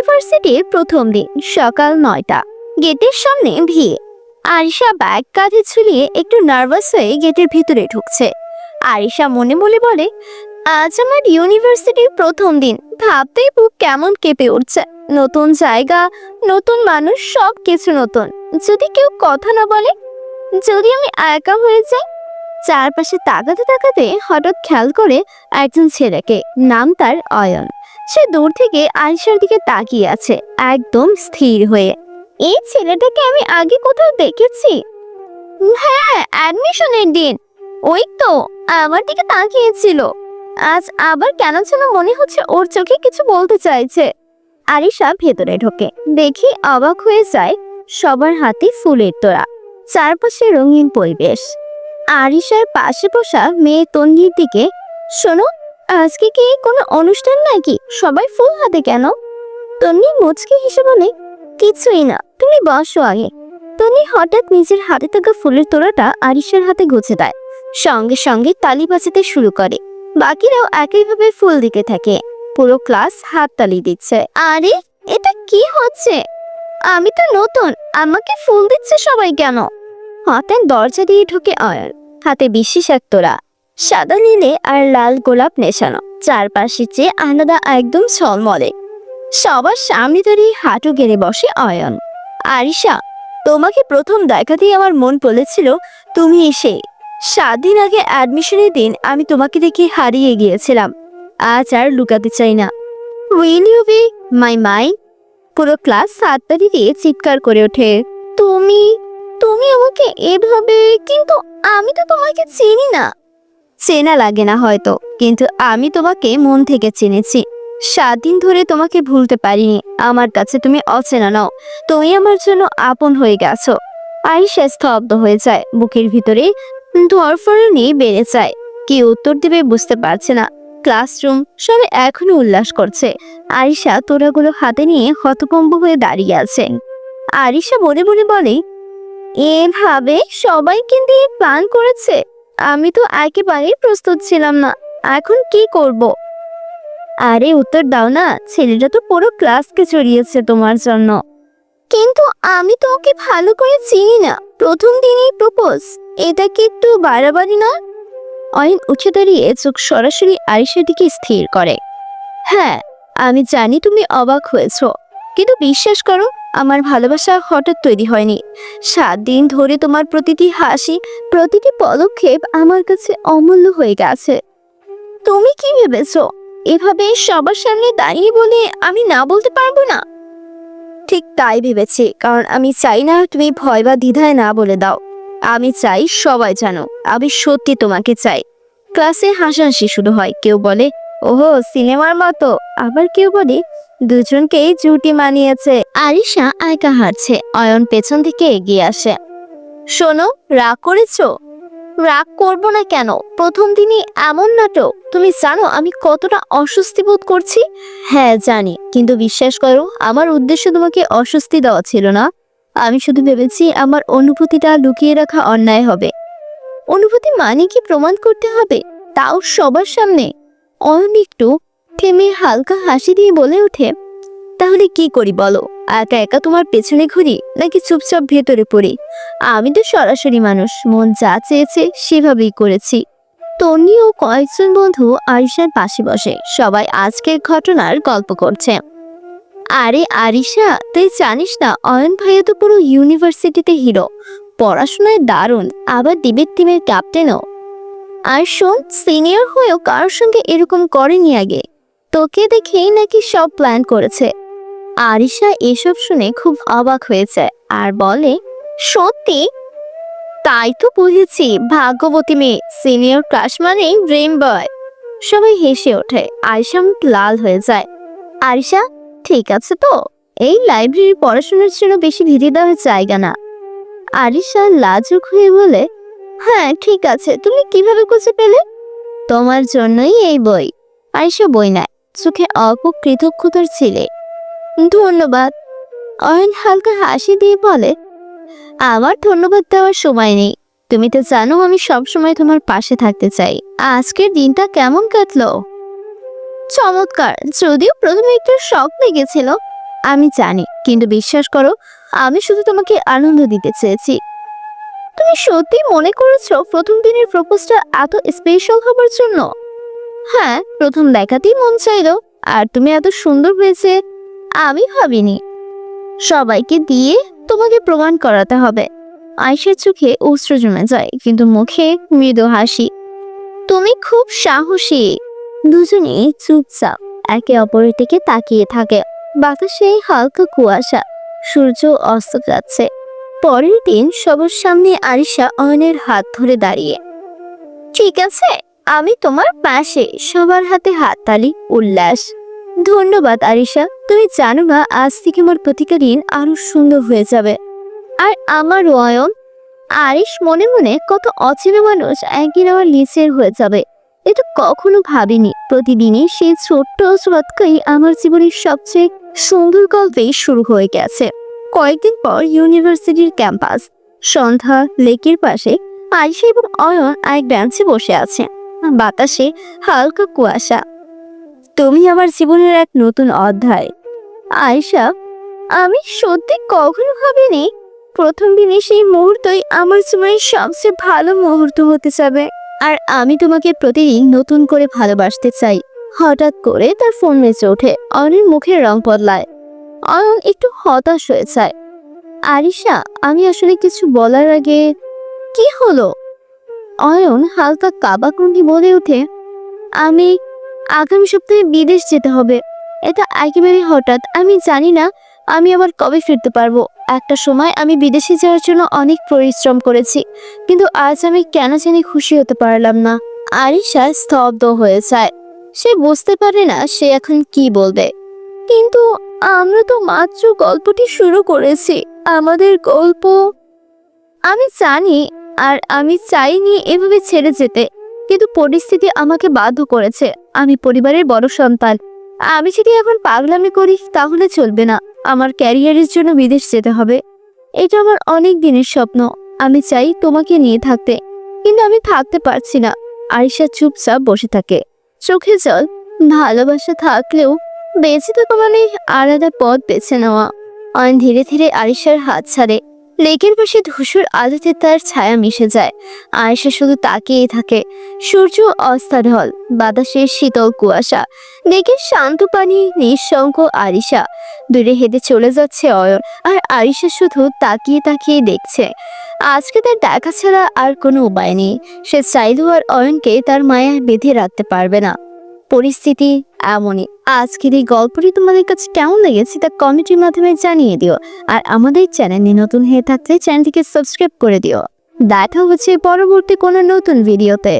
ইউনিভার্সিটির প্রথম দিন, সকাল নয়টা। গেটের সামনে ভিড়। আরিশা ব্যাগ কাঁধে ঝুলিয়ে একটু নার্ভাস হয়ে গেটের ভিতরে ঢুকছে। আরিশা মনে মনে বলে, আজ আমার ইউনিভার্সিটির প্রথম দিন। ভাবতেই বুক কেমন কেঁপে উঠছে। নতুন জায়গা, নতুন মানুষ সব কিছু নতুন। যদি কেউ কথা না বলে, যদি আমি একা হয়ে যাই? চারপাশে তাকাতে তাকাতে হঠাৎ খেয়াল করে একজন ছেলেকে, নাম তার অয়ন। সে দূর থেকে আয়সার দিকে তাকিয়ে আছে, একদম স্থির হয়ে। এই ছেলেটাকে আমি আগে কোথাও দেখেছি? হ্যাঁ অ্যাডমিশনের দিন। ওই তো, আমার দিকে তাকিয়েছিল। আজ আবার কেন যেন মনে হচ্ছে ওর চোখে কিছু বলতে চাইছে। আরিশা ভেতরে ঢোকে, দেখি অবাক হয়ে যায় সবার হাতে ফুলের তোড়া, চারপাশে রঙিন পরিবেশ। আরিশার পাশে বসা মেয়ে তন্নির দিকে, শোনো আজকে কি কোনো অনুষ্ঠান নাকি? সবাই ফুল হাতে কেন? তন্নি মুচকি হেসে বলে, কিছুই না, তুমি বসো আগে। তন্নি হঠাৎ নিজের হাতে থাকা ফুলের তোড়াটা আরিশার হাতে গুছে দেয়। সঙ্গে সঙ্গে তালি বাজাতে শুরু করে। বাকিরাও একইভাবে ফুল দিতে থাকে। পুরো ক্লাস হাত তালি দিচ্ছে। আরে, এটা কি হচ্ছে? আমি তো নতুন, আমাকে ফুল দিচ্ছে সবাই কেন? হঠাৎ দরজা দিয়ে ঢুকে অয়ন, হাতে বিশেষ এক তোড়া। সাদা নীলে আর লাল গোলাপ নেশানো। চারপাশে চেয়ে আলাদা একদম ছলমলে সবার সামনে দাঁড়িয়ে হাঁটু গেড়ে বসে অয়ন। আরিশা, তোমাকে প্রথম দেখাতেই আমার মন বলেছিল, তুমি এসে। সাত দিন আগে অ্যাডমিশনের দিন আমি তোমাকে দেখে হারিয়ে গিয়েছিলাম। আজ আর লুকাতে চাই না। Will you be my my পুরো ক্লাস সাতটারি দিয়ে চিৎকার করে ওঠে। তুমি তুমি আমাকে এভাবে, কিন্তু আমি তো তোমাকে চিনি না। চেনা লাগে না হয়তো, কিন্তু আমি তোমাকে মন থেকে চিনেছি। সাত দিন ধরে তোমাকে ভুলতে পারিনি। আমার কাছে তুমি অচেনা নাও। তুমি আমার জন্য আপন হয়ে গেছো। আইসা স্তব্ধ হয়ে যায়। বুকের ভিতরে ধরফরনি বেড়ে যায়। কি উত্তর দেবে বুঝতে পারছে না। ক্লাসরুম সবাই এখনও উল্লাস করছে। আরিশা তোরাগুলো হাতে নিয়ে হতভম্ব হয়ে দাঁড়িয়ে আছে। আরিশা মনে মনে বলে, এভাবে সবাই কিন্তু প্ল্যান করেছে? আমি তো একেবারেই প্রস্তুত ছিলাম না। এখন কি করব? আরে, উত্তর দাও না। ছেলেটা তো পুরো ক্লাসকে চড়িয়েছে তোমার জন্য। কিন্তু আমি তো ওকে ভালো করে চিনি না। প্রথম দিনই প্রপোজ। এটা কি একটু বাড়াবাড়ি না অয়ন উঠে দাঁড়িয়ে চোখ সরাসরি আরিশার দিকে স্থির করে। হ্যাঁ আমি জানি তুমি অবাক হয়েছ। কিন্তু বিশ্বাস করো আমার ভালোবাসা হঠাৎ তৈরি হয়নি। সাত দিন ধরে তোমার প্রতিটি হাসি, প্রতিটি পদক্ষেপ আমার কাছে অমূল্য হয়ে গেছে। তুমি কি ভেবেছো? এভাবে সবার সামনে দাঁড়িয়ে বলে আমি না বলতে পারব না? ঠিক তাই ভেবেছি, কারণ আমি চাই না তুমি ভয় বা দ্বিধায় না বলে দাও। আমি চাই সবাই জানো আমি সত্যি তোমাকে চাই। ক্লাসে হাসাহাসি শুরু হয়, কেউ বলে ওহো সিনেমার মতো। আবার কেউ বলে দুজনকেই জুটি মানিয়েছে। আরিশা একা হাঁটছে অয়ন পেছন থেকে এগিয়ে আসে। শোনো রাগ করেছ? রাগ করব না কেন? প্রথম দিনই এমন নাটক। তুমি জানো আমি কতটা অস্বস্তি বোধ করছি? হ্যাঁ জানি। কিন্তু বিশ্বাস করো আমার উদ্দেশ্য তোমাকে অস্বস্তি দেওয়া ছিল না। আমি শুধু ভেবেছি আমার অনুভূতিটা লুকিয়ে রাখা অন্যায় হবে। অনুভূতি মানে কি প্রমাণ করতে হবে? তাও সবার সামনে। অয়ন একটু থেমে হালকা হাসি দিয়ে বলে ওঠে, তাহলে কি করি বলো? একা একা তোমার পেছনে ঘুরি নাকি চুপচাপ ভেতরে পড়ি? আমি তো সরাসরি মানুষ, মন যা চেয়েছে সেভাবেই করেছি। তন্নি ও কয়েকজন বন্ধু আরিশার পাশে বসে, সবাই আজকের ঘটনার গল্প করছে। আরে আরিশা, তুই জানিস না অয়ন ভাইয়া তো পুরো ইউনিভার্সিটিতে হিরো। পড়াশোনায় দারুণ, আবার ডিবেট টিমের ক্যাপ্টেনও আর শোন, সিনিয়র হয়েও কারোর সঙ্গে এরকম করেনি আগে। তোকে দেখেই নাকি সব প্ল্যান করেছে। আরিশা এসব শুনে খুব অবাক হয়েছে আর বলে, সত্যি? তাই তো বুঝেছি, ভাগ্যবতী মেয়ে, সিনিয়র ক্রাশ মানে ড্রিম বয় সবাই হেসে ওঠে, আরিশা মুখ লাল হয়ে যায়। আরিশা, ঠিক আছে তো? এই লাইব্রেরি পড়াশোনার জন্য বেশি ভিড়ে দেওয়ার জায়গা না। আরিশা লাজুক হয়ে বলে হ্যাঁ ঠিক আছে। তুমি কীভাবে খুঁজে পেলে? তোমার জন্যই এই বই। আরিশা বই নেয় চোখে অল্প কৃতজ্ঞতার ছিলে। ধন্যবাদ। অয়ন হালকা হাসি দিয়ে বলে, আমার ধন্যবাদ দেওয়ার সময় নেই। তুমি তো জানো আমি সব সময় তোমার পাশে থাকতে চাই। আজকের দিনটা কেমন কাটলো? চমৎকার। যদিও প্রথমে একটু শখ লেগেছিল, আমি জানি। কিন্তু বিশ্বাস করো, আমি শুধু তোমাকে আনন্দ দিতে চেয়েছি। তুমি সত্যি মনে করেছ প্রথম দিনের প্রপোজটা এত স্পেশাল হবার জন্য? হ্যাঁ প্রথম দেখাতেই মন চাইলো, আর তুমি এত সুন্দর হয়েছে, আমি ভাবিনি। সবাইকে দিয়ে তোমাকে প্রমাণ করাতে হবে। আয়েশের চোখে অস্ত্র জমে যায়, কিন্তু মুখে মৃদু হাসি। তুমি খুব সাহসী। দুজনেই চুপচাপ একে অপরের দিকে তাকিয়ে থাকে। বাতাসে হালকা কুয়াশা। সূর্য অস্ত যাচ্ছে। পরের দিন সবার সামনে আরিশা অয়নের হাত ধরে দাঁড়িয়ে, ঠিক আছে, আমি তোমার পাশে। সবার হাতে হাততালি, উল্লাস। ধন্যবাদ আরিশা, তুমি জানো না, আজ থেকে আমার প্রতিটা দিন আরও সুন্দর হয়ে যাবে। আর আমার অয়ন? আরিশ, মনে মনে কত অচেনা মানুষ একদিন আমার নিচের হয়ে যাবে। এটা কখনো ভাবিনি, প্রতিদিনই সেই ছোট্ট অজুবাতকাই আমার জীবনের সবচেয়ে সুন্দর গল্পেই শুরু হয়ে গেছে। কয়েকদিন পর ইউনিভার্সিটির ক্যাম্পাস, সন্ধ্যা, লেকের পাশে আয়সা এবং অয়ন এক বেঞ্চে বসে আছে। বাতাসে হালকা কুয়াশা। তুমি আমার জীবনের এক নতুন অধ্যায়। আয়সা আমি সত্যি কখনো ভাবিনি প্রথম দিনে সেই মুহূর্তই আমার জীবনের সবচেয়ে ভালো মুহূর্ত হতে যাবে। আর আমি তোমাকে প্রতিদিন নতুন করে ভালোবাসতে চাই। হঠাৎ করে তার ফোন বেঁচে ওঠে। অয়নের মুখের রং বদলায়। অয়ন একটু হতাশ হয়ে যায়। আরিশা, আমি আসলে কিছু বলার আগে কি হলো? অয়ন হালকা কাবাকুন্ডি বলে ওঠে, আমি আগামী সপ্তাহে বিদেশ যেতে হবে। এটা একেবারে হঠাৎ, আমি জানি না, আমি আবার কবে ফিরতে পারব। একটা সময় আমি বিদেশে যাওয়ার জন্য অনেক পরিশ্রম করেছি, কিন্তু আজ আমি কেন জানি খুশি হতে পারলাম না। আরিশা স্তব্ধ হয়ে যায়, সে বুঝতে পারে না সে এখন কি বলবে। কিন্তু আমরা তো মাত্র গল্পটি শুরু করেছি, আমাদের গল্প আমি জানি আর আমি চাইনি এভাবে ছেড়ে যেতে, কিন্তু পরিস্থিতি আমাকে বাধ্য করেছে। আমি পরিবারের বড় সন্তান। আমি যদি এখন পাগলামি করি, তাহলে চলবে না। আমার ক্যারিয়ারের জন্য বিদেশ যেতে হবে। এটা আমার অনেক দিনের স্বপ্ন। আমি চাই তোমাকে নিয়ে থাকতে, কিন্তু আমি থাকতে পারছি না। আরিশা চুপচাপ বসে থাকে। চোখে জল। ভালোবাসা থাকলেও বেঁচে থাকা মানে আলাদা পথ বেছে নেওয়া। অয়ন ধীরে ধীরে আরিশার হাত ছাড়ে। লেকের পাশে ধূসর আলোতে তার ছায়া মিশে যায়। আয়েশা শুধু তাকিয়ে থাকে। সূর্য অস্তাঢল বাতাসের শীতল কুয়াশা। লেকের শান্ত পানি নিঃশঙ্ক আরিশা। দূরে হেঁটে চলে যাচ্ছে অয়ন। আর আরিশা শুধু তাকিয়ে তাকিয়ে দেখছে। আজকে তার দেখা ছাড়া আর কোনো উপায় নেই। সে চাইলেও আর অয়নকে তার মায়ায় বেঁধে রাখতে পারবে না। পরিস্থিতি এমনই। আজকের এই গল্পটি তোমাদের কাছে কেমন লেগেছে তা কমেন্টের মাধ্যমে জানিয়ে দিও। আর আমাদের চ্যানেলে নতুন হয়ে থাকলে চ্যানেলটিকে সাবস্ক্রাইব করে দিও। দেখা হচ্ছে পরবর্তী কোনো নতুন ভিডিওতে।